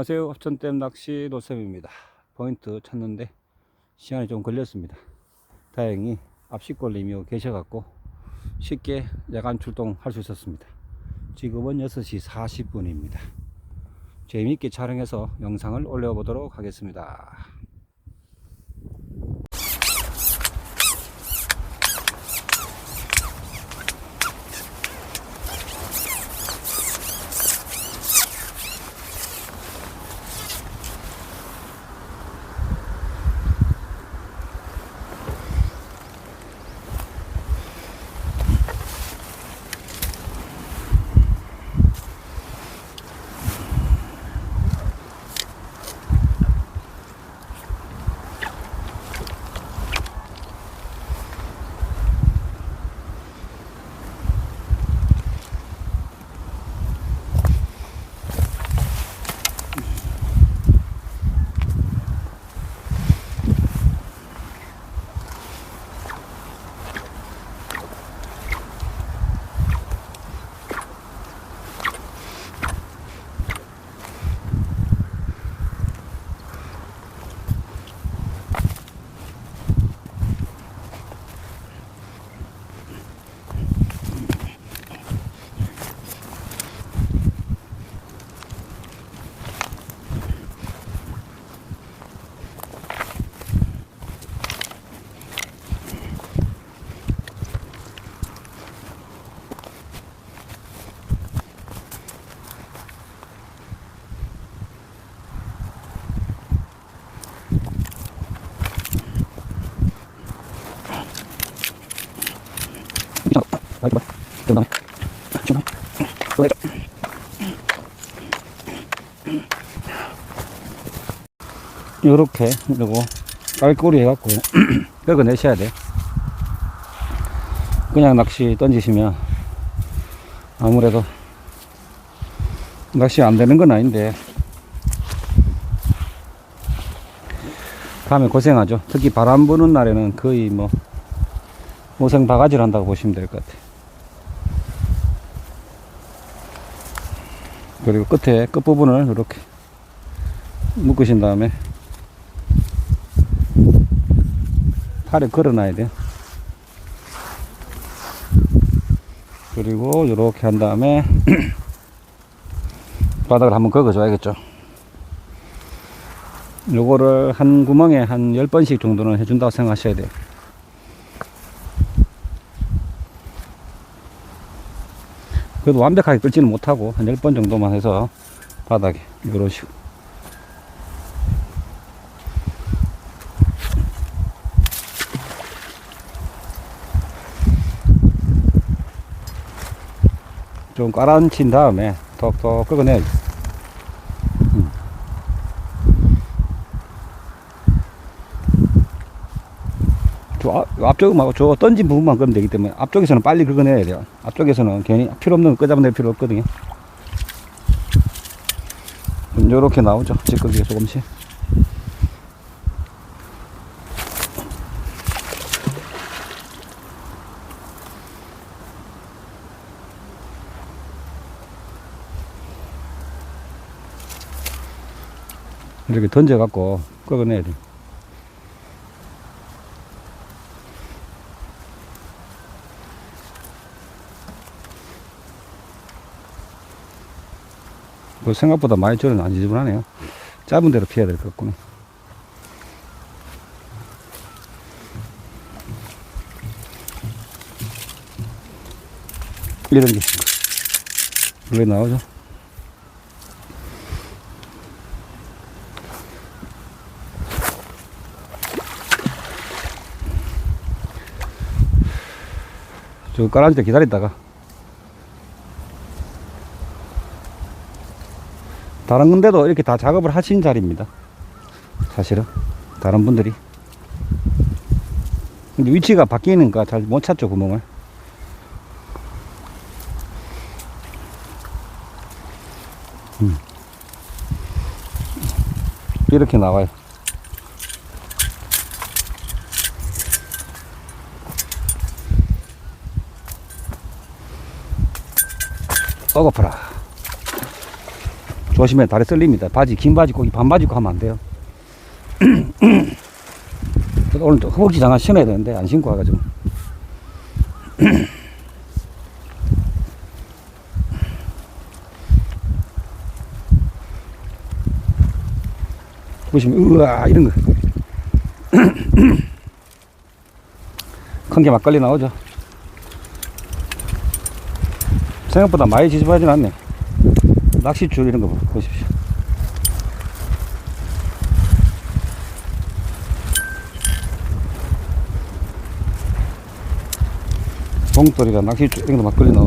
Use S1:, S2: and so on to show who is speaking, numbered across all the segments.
S1: 안녕하세요. 합천댐 낚시 노쌤입니다. 포인트 찾는데 시간이 좀 걸렸습니다. 다행히 앞시골님이 계셔갖고 쉽게 야간 출동할 수 있었습니다. 지금은 6시 40분입니다. 재미있게 촬영해서 영상을 올려보도록 하겠습니다. 요렇게 그리고 깔꼬리 해갖고 긁어내셔야 돼 그냥 낚시 던지시면 아무래도 낚시 안 되는 건 아닌데 밤에 고생하죠. 특히 바람 부는 날에는 거의 뭐 모생 바가지를 한다고 보시면 될 것 같아요 그리고 끝에 끝부분을 이렇게 묶으신 다음에 팔에 걸어놔야 돼요. 그리고 이렇게 한 다음에 바닥을 한번 긁어줘야겠죠. 요거를 한 구멍에 한 10번씩 정도는 해준다고 생각하셔야 돼요. 그래도 완벽하게 끓지는 못하고 한 10번 정도만 해서 바닥에 이런 식으로 좀 깔아앉힌 다음에 톡톡 끄어내야지 음. 저 앞- 앞쪽 말고 저 던진 부분만 끄면 되기 때문에 앞쪽에서는 빨리 긁어내야 돼요. 앞쪽에서는 괜히 필요 없는 거 끄잡아낼 필요 없거든요. 이렇게 나오죠. 찌꺼기가 조금씩. 이렇게 던져갖고 끄어내야 돼. 뭐 생각보다 많이 저는 안 지저분하네요. 짧은 데로 피해야 될 것 같구나. 이런 게 원래 나오죠. 저 깔아줄 때 기다렸다가 다른 건데도 이렇게 다 작업을 하신 자리입니다. 사실은. 다른 분들이. 근데 위치가 바뀌니까 잘 못 찾죠 구멍을. 음. 이렇게 나와요. 썩어퍼라 조심해 다리 썰립니다. 바지 긴 바지 꼭 반바지 입고 하면 안 돼요. 오늘 좀 허벅지 장화 신어야 되는데 안 신고 와가지고. 보시면 우와 이런 거. 큰 게 막걸리 나오죠. 생각보다 많이 지저분하진 않네. 낚싯줄 이런 거 봐- 보십시오. 봉돌이랑 낚싯줄 이런 거 막걸리 나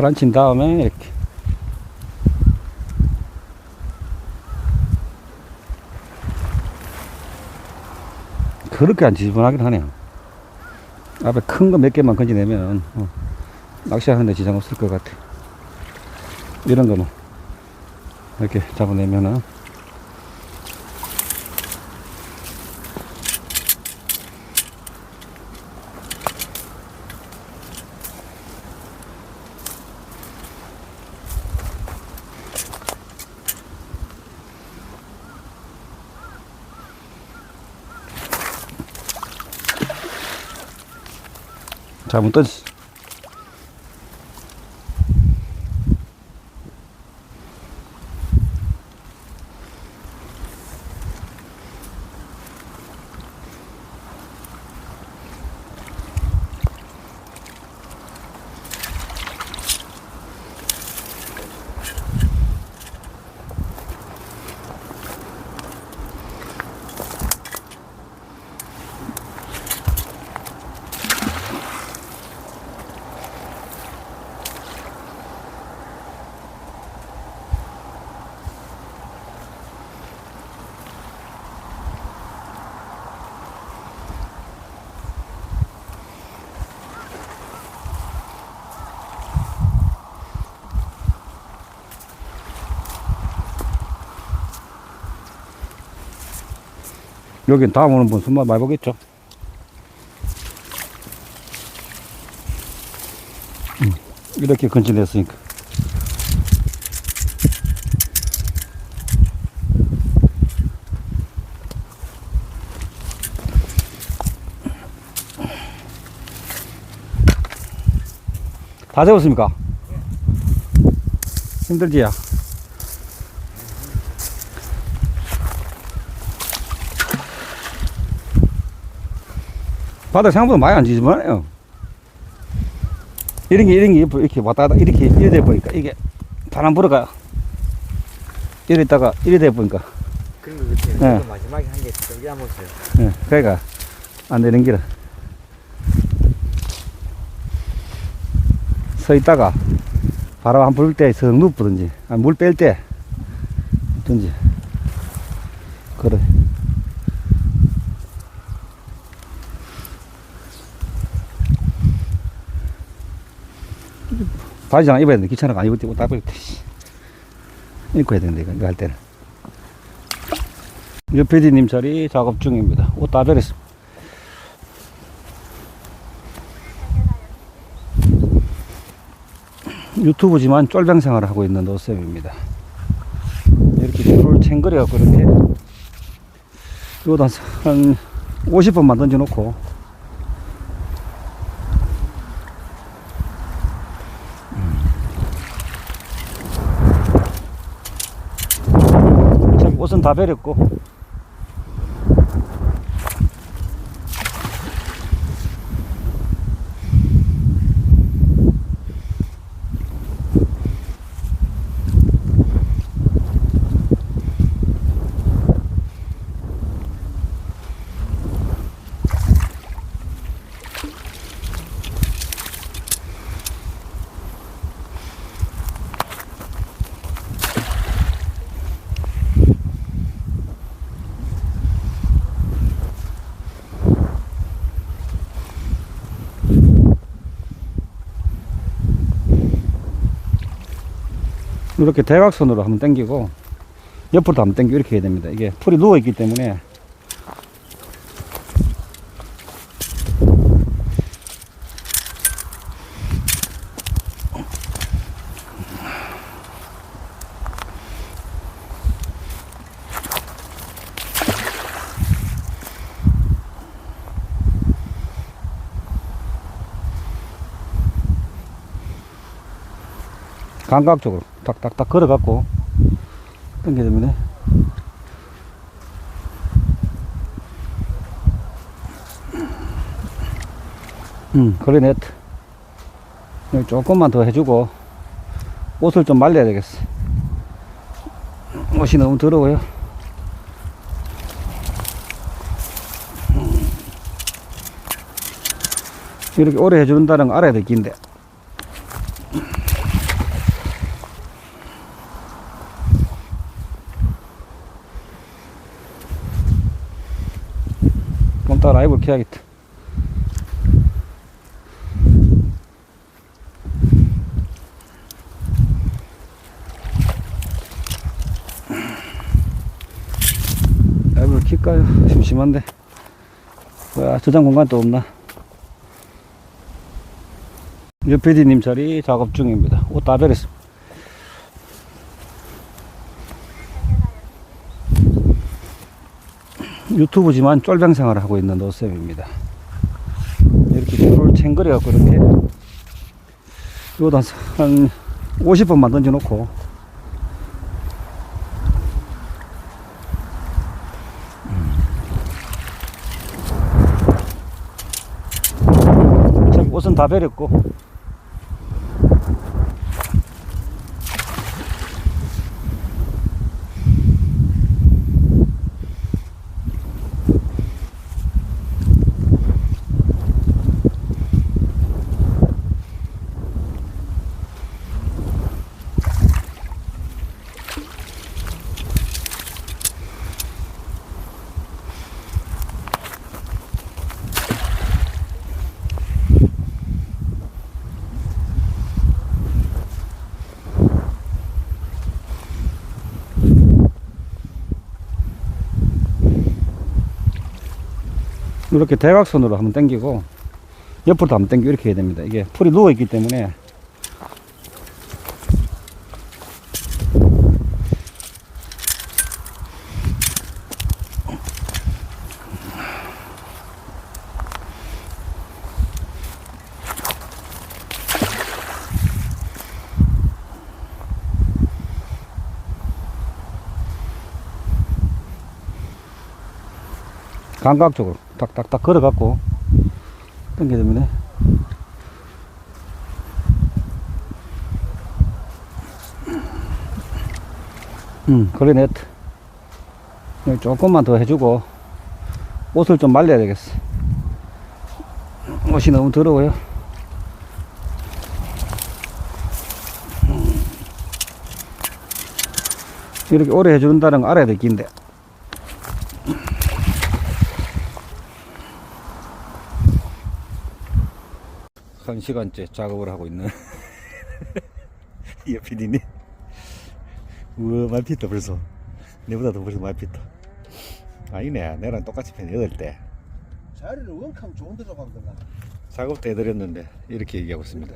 S1: 란친 다음에 이렇게 그렇게 안 지저분하긴 하네요. 앞에 큰 거 몇 개만 건져내면 어, 낚시하는데 지장 없을 것 같아. 이런 거는 이렇게 잡아내면은 잘못 던지. 여긴 다음 오는 분 손맛 많이 보겠죠? 음, 이렇게 건진했으니까. 다 되었습니까? 힘들지야? 바닥 생각보다 많이 안 지지만해요. 이런 게, 이런 게 이렇게 왔다 갔다 이렇게, 이래 돼 보니까 이게 바람 불어가 이래 있다가 이래 돼 보니까
S2: 그런 거 같아요.
S1: 네.
S2: 저도 마지막에 한개 정지하면서요.
S1: 예, 그러니까 안 되는 길은 서 있다가 바람 한 불 때 서 눕든지 물 뺄 때 든지 그래 바지 안 입어야 되는데 귀찮아가 안 입을 때 옷다 버렸다 씨. 입고 해야 되는데 이거 할 때는 유 PD님 자리 작업 중입니다. 옷 다 버렸습니다. 유튜브지만 쫄병 생활을 하고 있는 노쌤입니다. 이렇게 줄을 챙거려갖고 이렇게 이거도 한, 한 50번만 던져놓고 다 버렸고 이렇게 대각선으로 한번 당기고 옆으로도 한번 당기고 이렇게 해야 됩니다. 이게 풀이 누워 있기 때문에 감각적으로 탁탁탁 걸어갖고 당겨야 됩니다. 음, 그래 네트. 여기 조금만 더 해주고 옷을 좀 말려야 되겠어. 옷이 너무 더러워요. 음. 이렇게 오래 해준다는 거 알아야 될 긴데. 라이브를 켜야겠다. 라이브를 킬까요? 심심한데. 와, 저장 공간도 없나? 유PD님 자리 작업 중입니다. 옷 다 베렸습니다. 유튜브지만 쫄병 생활을 하고 있는 노쌤입니다. 이렇게 줄을 챙거려 갖고 이렇게 요다 한 50번만 던져 놓고 참 옷은 다 베렸고 이렇게 대각선으로 한번 당기고 옆으로도 한번 당기고 이렇게 해야 됩니다. 이게 풀이 누워 있기 때문에 감각 적으로 탁탁탁 걸어갖고 당겨야 됩니다. 음, 그래 네트. 여기 조금만 더 해주고 옷을 좀 말려야 되겠어. 옷이 너무 더러워요. 음. 이렇게 오래 해준다는 거 알아야 될 긴데. 한 시간째 작업을 하고 있는. 이 PD님. 우와 많이 피다 벌써. 내보다 더 벌써 많이 피다. 아니네. 내랑 똑같이 편 8대.
S3: 자리를 원캉 좋은 데로 가면 되나?
S1: 작업 때 해드렸는데 이렇게 얘기하고 있습니다.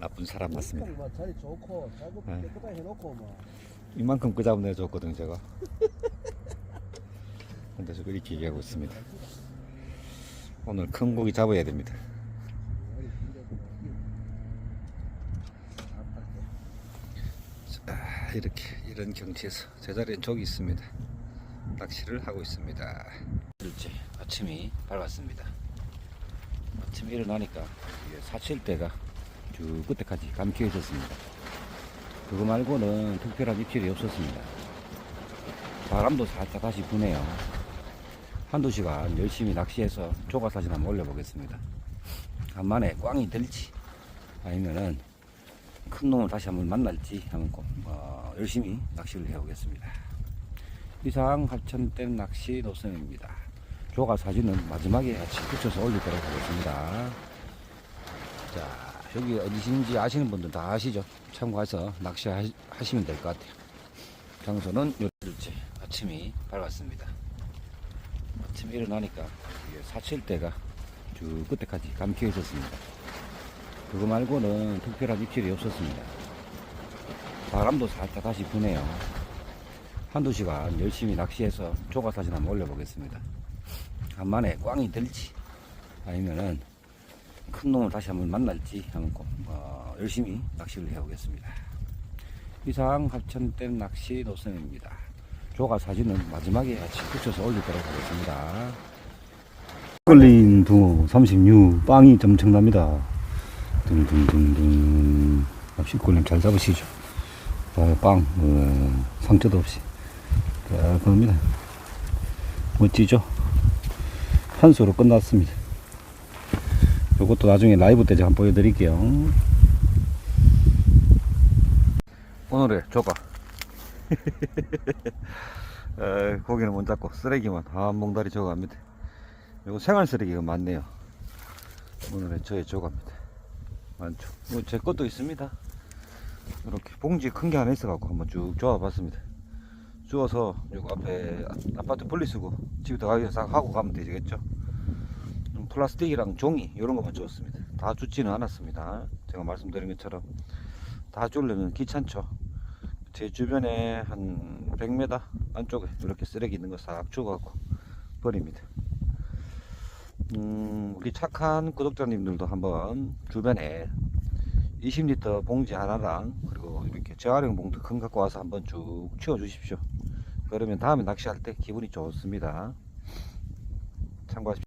S1: 나쁜 사람 맞습니다.
S3: 자리 좋고 작업
S1: 네.
S3: 깨끗하게 해놓고 뭐
S1: 이만큼 그 잡은 내줬거든요 제가. 근데 지금 이렇게 얘기하고 있습니다. 오늘 큰 고기 잡아야 됩니다 아, 이렇게 이런 경치에서 제자리엔 족이 있습니다. 낚시를 하고 있습니다. 일제 아침이 밝았습니다. 아침에 일어나니까 사칠대가 쭉 끝에까지 감겨졌습니다. 그거 말고는 특별한 입질이 없었습니다. 바람도 살짝 다시 부네요. 한두 시간 열심히 낚시해서 조가 사진 한번 올려보겠습니다. 간만에 꽝이 들지 아니면은 큰 놈을 다시 한번 만날지 한번 꼭, 어, 열심히 낚시를 해보겠습니다. 이상 합천댐 낚시 노선입니다. 조가 사진은 마지막에 같이 붙여서 올릴 거라고 보겠습니다. 자, 저기 어디신지 아시는 분들 다 아시죠? 참고해서 낚시하시면 될 것 같아요. 장소는 요일째 아침이 밝았습니다. 아침에 일어나니까 사칠대가 쭉 끝에까지 감겨 있었습니다. 그거 말고는 특별한 입질이 없었습니다. 바람도 살짝 다시 부네요. 한두 시간 열심히 낚시해서 조각 사진 한번 올려보겠습니다. 간만에 꽝이 들지 아니면은 큰 놈을 다시 한번 만날지 한번 꼭, 어, 열심히 낚시를 해보겠습니다. 이상 합천댐 낚시 노선입니다. 조각 사진은 마지막에 같이 붙여서 올리도록 하겠습니다. 끌린 둥어 36 빵이 엄청납니다. 둥둥둥둥 낚시 끌림 잘 잡으시죠. 자, 빵 어, 상처도 없이 깔끔합니다. 멋지죠? 한 수로 끝났습니다. 요것도 나중에 라이브 때 제가 한번 보여드릴게요. 오늘의 조각. 에, 고기는 못 잡고 쓰레기만 다 몽다리 조각합니다. 요거 생활 쓰레기가 많네요. 오늘의 저의 조각입니다. 많죠. 뭐제 것도 있습니다. 이렇게 봉지 큰 게 하나 있어갖고 한번 쭉 조아봤습니다. 주워서 요거 앞에 아- 아파트 분리수거 집에 들어가기 싹 하고 가면 되겠죠. 좀 플라스틱이랑 종이 이런 것만 주었습니다. 다 줍지는 않았습니다. 제가 말씀드린 것처럼 다 주려면 귀찮죠. 제 주변에 한 100m 안쪽에 이렇게 쓰레기 있는 거 싹 주워갖고 버립니다. 음, 우리 착한 구독자님들도 한번 주변에 20리터 봉지 하나랑 그리고 이렇게 재활용 봉투 큰 갖고 와서 한번 쭉 치워 주십시오. 그러면 다음에 낚시할 때 기분이 좋습니다. 참고하십시오.